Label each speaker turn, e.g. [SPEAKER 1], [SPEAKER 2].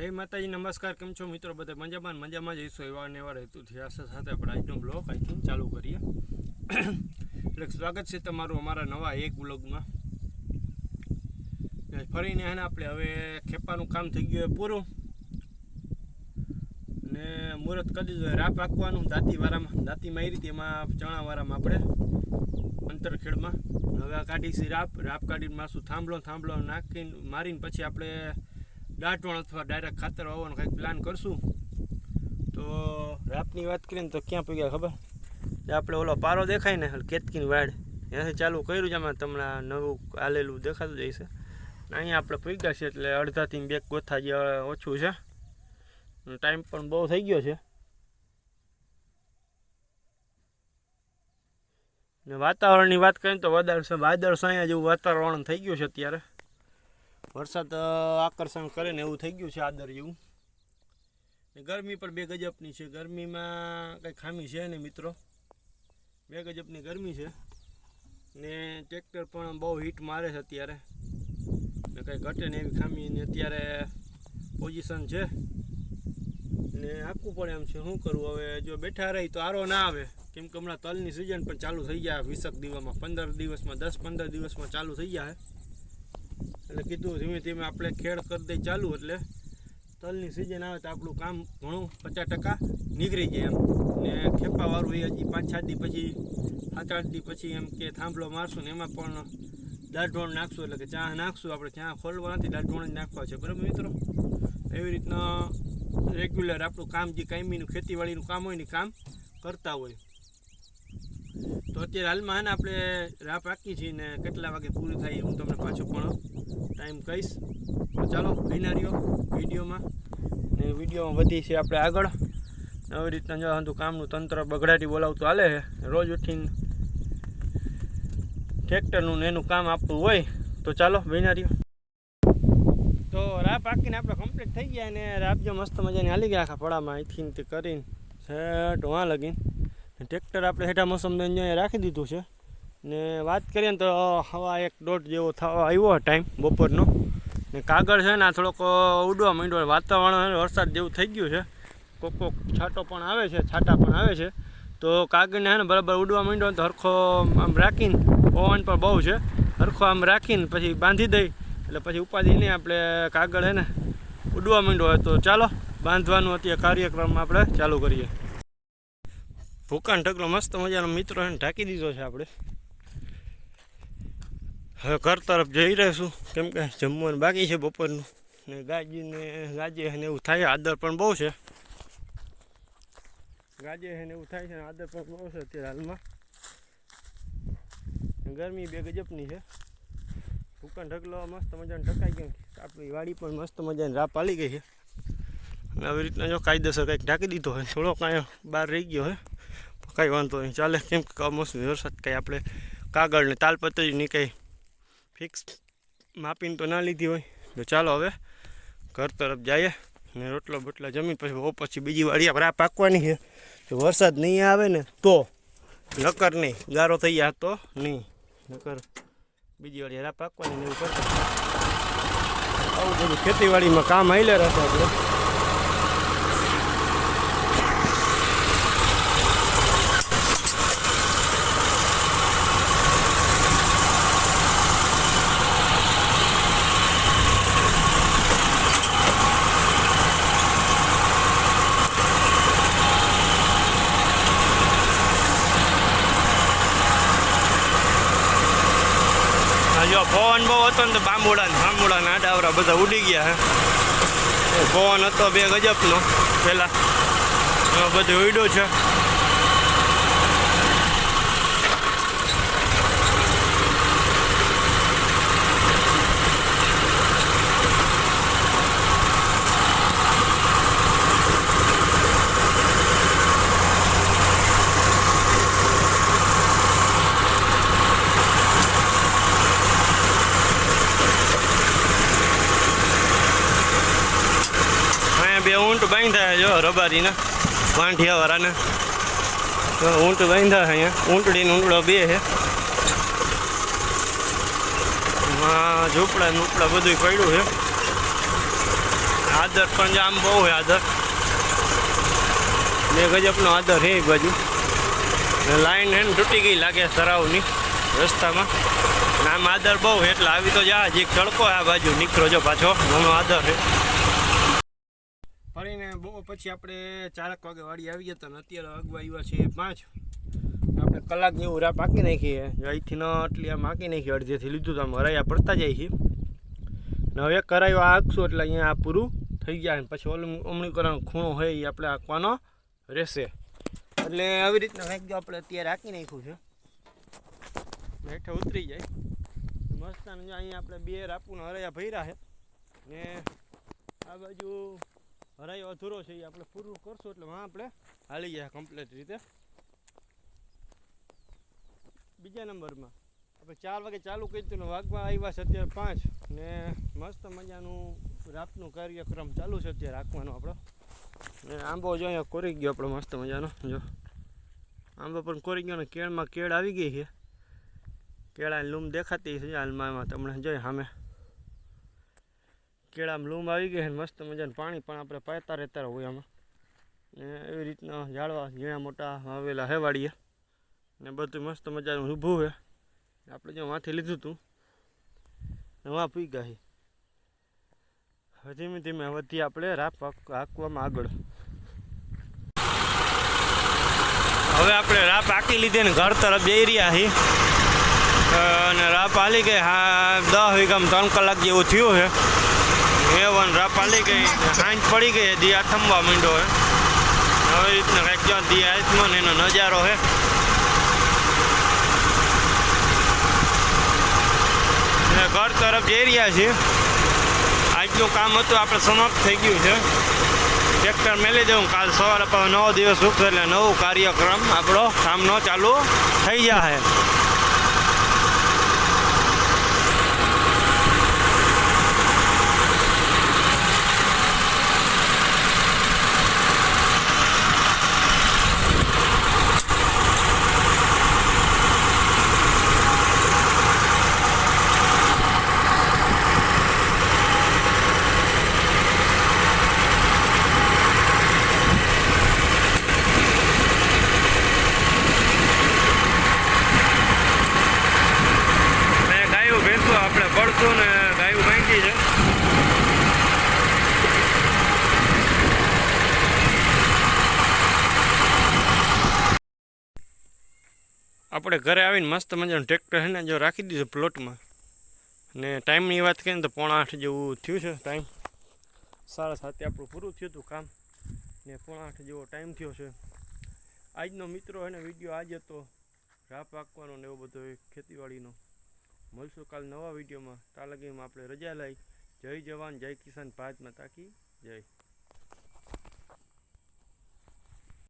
[SPEAKER 1] જય માતાજી, નમસ્કાર, કેમ છો મિત્રો? બધા મજામાં? મજામાં જઈશું એવા ને એવા હેતુથી આશા સાથે આપણે આજનો બ્લોગ અહીંથી ચાલુ કરીએ. એટલે સ્વાગત છે તમારું અમારા નવા એક બ્લોગમાં ફરીને એને આપણે હવે ખેપાનું કામ થઈ ગયું પૂરું. ને મુહૂર્ત કરી દીધું રાપ પાકવાનું દાંતીવાળામાં દાંતી મારી હતી, એમાં ચણાવાળામાં આપણે, અંતરખેડમાં. હવે કાઢી છે રાપ. રાપ કાઢીને માસું થાંભલો થાંભલો નાખીને, મારીને પછી આપણે દાંટવણ અથવા ડાયરેક્ટ ખાતર વાવવાનો કંઈક પ્લાન કરશું. તો રાપની વાત કરીએ ને તો ક્યાં ગયા ખબર? આપણે ઓલો પારો દેખાય ને કેતકીની વાડ. એનાથી ચાલુ કર્યું છે આમાં તમને નવું આલેલું દેખાતું જાય છે અહીંયા આપણે પગ્યા છે એટલે અડધાથી બે ગોથા જે ઓછું છે. ટાઈમ પણ બહુ થઈ ગયો છે. ને વાતાવરણની વાત કરીએ તો વાદળ વાદળ સાયા જેવું વાતાવરણ થઈ ગયું છે અત્યારે. વરસાદ આકર્ષણ કરે ને એવું થઈ ગયું છે આદર જેવું. ને ગરમી પણ બે ગજબની છે. ગરમીમાં કંઈ ખામી છે નહીં મિત્રો. બે ગજબની ગરમી છે. ને ટ્રેક્ટર પણ બહુ હીટ મારે છે અત્યારે. ને કંઈ ઘટે ને એવી ખામી. ને અત્યારે પોઝિશન છે. ને આપવું પડે એમ છે. શું કરવું હવે? જો બેઠા રહી તો આરો ના આવે. કેમ કે હમણાં તલની સિઝન પણ ચાલુ થઈ ગયા વીસક દિવસમાં. પંદર દિવસમાં, દસ પંદર દિવસમાં ચાલુ થઈ જાય એટલે કીધું ધીમે ધીમે આપણે ખેડ કરી દઈ ચાલુ એટલે તલની સિઝન આવે તો આપણું કામ ઘણું પચાસ ટકા નીકળી જાય એમ. ને ખેપાવાળું એ હજી પાંચ સાત દી પછી, સાત આઠ દી પછી એમ કે થાંભલો મારશું ને એમાં પણ દાઢોણ નાખશું એટલે કે ચા નાખશું. આપણે ચા ખોલવા નથી, દાઢોણ જ નાખવા છે. બરાબર મિત્રો? એવી રીતના રેગ્યુલર આપણું કામ જે કાયમીનું, ખેતીવાડીનું કામ હોય ને કામ કરતા હોય. તો અત્યારે હાલમાં આપણે રાહ રાખી છીએ ને કેટલા વાગે પૂરી થાય હું તમને પાછો પણ ટાઈમ કહીશ. તો ચાલો બિનારીઓ વિડીયોમાં. ને વિડીયોમાં વધી છે આપણે આગળ. આવી રીતના જો હતું કામનું તંત્ર બગડાટી બોલાવતું હાલે રોજ ઉઠીને ટ્રેક્ટરનું ને એનું કામ આપવું હોય તો ચાલો બિનારીઓ તો રાપ આખીને આપણે કમ્પ્લીટ થઈ ગયા ને રાપ જો મસ્ત મજાની હાલી ગયા આખા પડામાં અહીંથી કરીને. છેટ વાં લગીને. ટ્રેક્ટર આપણે હેઠા મોસમને અહીંયા રાખી દીધું છે. ને વાત કરીએ ને તો હવા એક દોઢ જેવો થવા આવ્યો ટાઈમ બપોરનો. ને કાગળ છે ને આ થોડોક ઉડવા માંડ્યો વાતાવરણ વરસાદ જેવું થઈ ગયું છે. કોક કોક છાંટો પણ આવે છે, છાંટા પણ આવે છે. તો કાગળને છે ને બરાબર ઉડવા માંડ્યો તો હરખો આમ રાખીને પવન પણ બહુ છે. હરખો આમ રાખીને પછી બાંધી દઈ. એટલે પછી ઉપાધિ નહીં આપણે કાગળ છે ને ઉડવા માંડ્યો હોય તો ચાલો, બાંધવાનું અત્યારે કાર્યક્રમ આપણે ચાલુ કરીએ. ભૂકાન ઢગલો મસ્ત મજાનો મિત્રો એને ઢાંકી દીધો છે આપણે. હવે ઘર તરફ જઈ રહીશું કેમ કે જમવાનું બાકી છે બપોરનું. ને ગાજીને, ગાજે ને એવું થાય, આદર પણ બહુ છે. ગાજે ને એવું થાય છે આદર પણ બહુ છે અત્યારે હાલમાં. ગરમી બે ગજબની છે. ભૂકાન ઢગલો મસ્ત મજાનું ઢકાઈ ગયો. આપણી વાડી પણ મસ્ત મજાની રાપ પાલી ગઈ છે. આવી રીતના જો કાયદેસર કંઈક ઢાંકી દીધો હોય થોડો કાંઈ બહાર રહી ગયો હોય. કાંઈ વાંધો નહીં. ચાલે, કેમ કે કમોસમી વરસાદ કંઈ આપણે કાગળને તાલપત્રી તાલપત્રીની કંઈ ફિક્સ માપીને તો ના લીધી હોય. તો ચાલો હવે, ઘર તરફ જઈએ ને રોટલો બોટલા જમી પછી બહુ પછી બીજી વાળી આપણે પાકવાની છે. જો વરસાદ નહીં આવે ને તો નકર નહીં. ગારો થઈ જાય તો નહીં. નકર બીજી વાળી રા પાકવાની એવું કરતા. આવું બધું ખેતીવાડીમાં કામ હાઈલે રહેશે આપણે. જો પવન બહુ હતો ને તો બાંબુડા ને બાંબુડા ના આડાવરા બધા ઉડી ગયા હે. પવન હતો બે ગજબનો, પહેલાં. બધું ઉડ્યું છે અહીંયા બે ઊંટ બાંધ્યા જો રબારીના વાંઢિયા વાળાને ઊંટ બાંધ્યા છે અહીંયા. ઊંટડીને ઊંટડો બે છે. ઝૂંપડા ઝૂંપડા બધું પડ્યું છે. આદર પણ આમ બહુ છે, આદર. બે ગજબનો આદર છે એ બાજુ. લાઈન હે તૂટી ગઈ લાગે તરાવની રસ્તામાં. આમ આદર બહુ એટલે આવી તો જા જીક તડકો આ બાજુ. નીકળો જો પાછો. ઘણો આદર છે. ફરીને બહુ પછી આપણે ચારક વાગે વાડી આવી ગયા હતા અત્યારે અગવા આવ્યા છે પાંચ. આપણે કલાક જેવું રાપ પાકી નાખીએ. અહીંથી ન આટલી આમ આંકી નાખી, અડધેથી લીધું તો આમ હરાયા પડતા જાય છે. ને હવે કરાયો આંકશું એટલે અહીંયા આ પૂરું થઈ ગયા પછી ઓલું અમણી કરવાનો ખૂણો હોય એ આપણે આંકવાનો રહેશે. એટલે આવી રીતના જો આપણે અત્યારે આંકી નાખ્યું છે. હેઠે ઉતરી જાય. મસ્ત અને અહીંયા આપણે બે રાપુના હરાયા ભર્યા છે. ને આ બાજુ હરાયો અધૂરો છે એ આપણે પૂરું કરશું એટલે વાં આપણે હાલી ગયા કમ્પ્લીટ રીતે. બીજા નંબરમાં. આપણે ચાર વાગે ચાલુ કરી હતું ને વાગવા આવ્યા છે અત્યારે પાંચ. ને મસ્ત મજાનું રાતનું કાર્યક્રમ ચાલુ છે અત્યારે રાખવાનો આપણો. ને આંબો જો અહીંયા કોરી ગયો આપણો મસ્ત મજાનો. જો. આંબો પણ કોરી ગયો ને કેળમાં કેળ આવી ગઈ છે. કેળાની લૂમ દેખાતી છે હાલમાં એમાં તમને જોઈ સામે. કેળામાં લૂમ આવી ગઈ ને મસ્ત મજાનું પાણી પણ આપણે પાતા રહેતા હોય આમાં ને એવી રીતના ઝાડવા ઝીણા મોટા વાવેલા હેવાડીએ ને બધું મસ્ત મજાનું ઊભું છે. આપણે જો માથી લીધું હતું ને વાં પી ગયા હવે ધીમે ધીમે વધી આપણે રાપ હાંક- હાંકવામાં આગળ. હવે આપણે રાપ આંકી લીધી ને ઘર તરફ જઈ રહ્યા છીએ. અને રાપ હાલી ગઈ. હા, દસ વીઘામાં ત્રણ કલાક જેવું થયું છે. એવન રાપાલી ગઈ સાંજ પડી ગઈ દિયા થંભવા માંડ્યો હે. હવે રીતના કંઈક જો દિયા આત્મન એનો નજારો ને ઘર તરફ જઈ રહ્યા છીએ. આજનું કામ હતું, આપણે સમાપ્ત થઈ ગયું છે. ટ્રેક્ટર મેલી દઉં, કાલ સવારે નવો દિવસ ઉઠશે એટલે નવું કાર્યક્રમ આપણો કામનો ચાલુ થઈ જશે ને ગાયું ભેંસું આપણે પડશું ને ગાયું ભાંગી છે આપણે ઘરે આવીને મસ્ત મજાનું ટ્રેક્ટર છે જો રાખી દીધું પ્લોટમાં ને ટાઈમની વાત કરીએ ને તો પોણા આઠ જેવું થયું છે ટાઈમ સાડા સાતે આપણું પૂરું થયું હતું કામ. ને પોણા આઠ જેવો ટાઈમ થયો છે. આજનો મિત્રો એને વીડિયો આજ હતો રાહ પાકવાનો ને એવો બધો ખેતીવાડીનો. મળશું કાલ નવા વિડીયોમાં તાલગીમાં આપણે રજા લઈ જય જવાન, જય કિસાન, ભારત માતા કી જય.